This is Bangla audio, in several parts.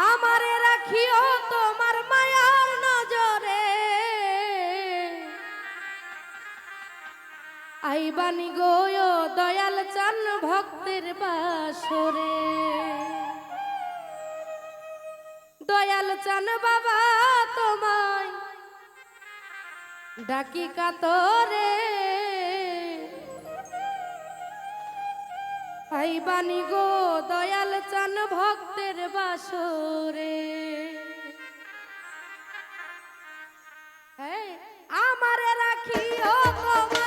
আমারে রাখিও তোমার মায়ার নজরে। আইবানি গো দয়াল চান ভক্তের বাসরে। দয়াল চান বাবা তোমায়। ডাকি কাতরে আইবানি গো দয়াল চান ভক্তের বাসরে। আমারে রাখিও তোমার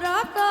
rock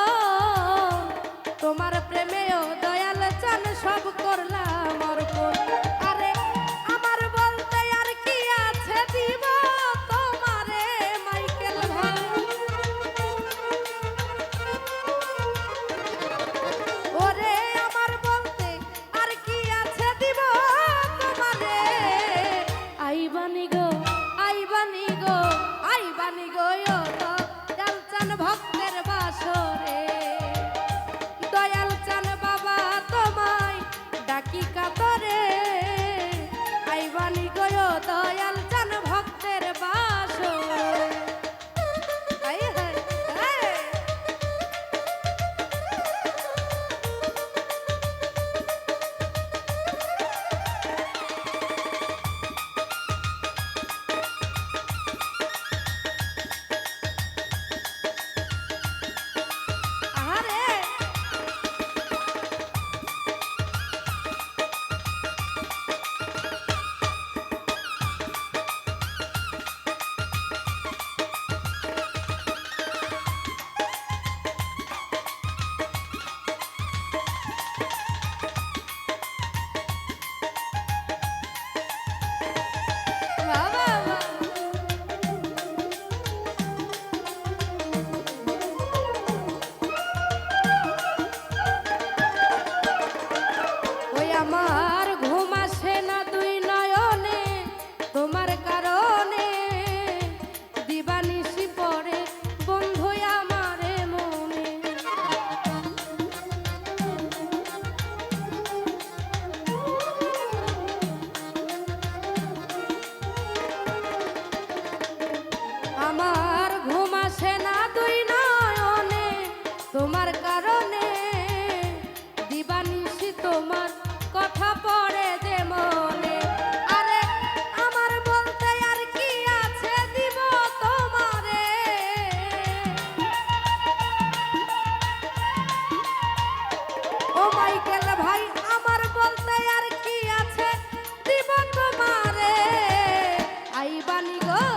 গো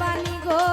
বানি গো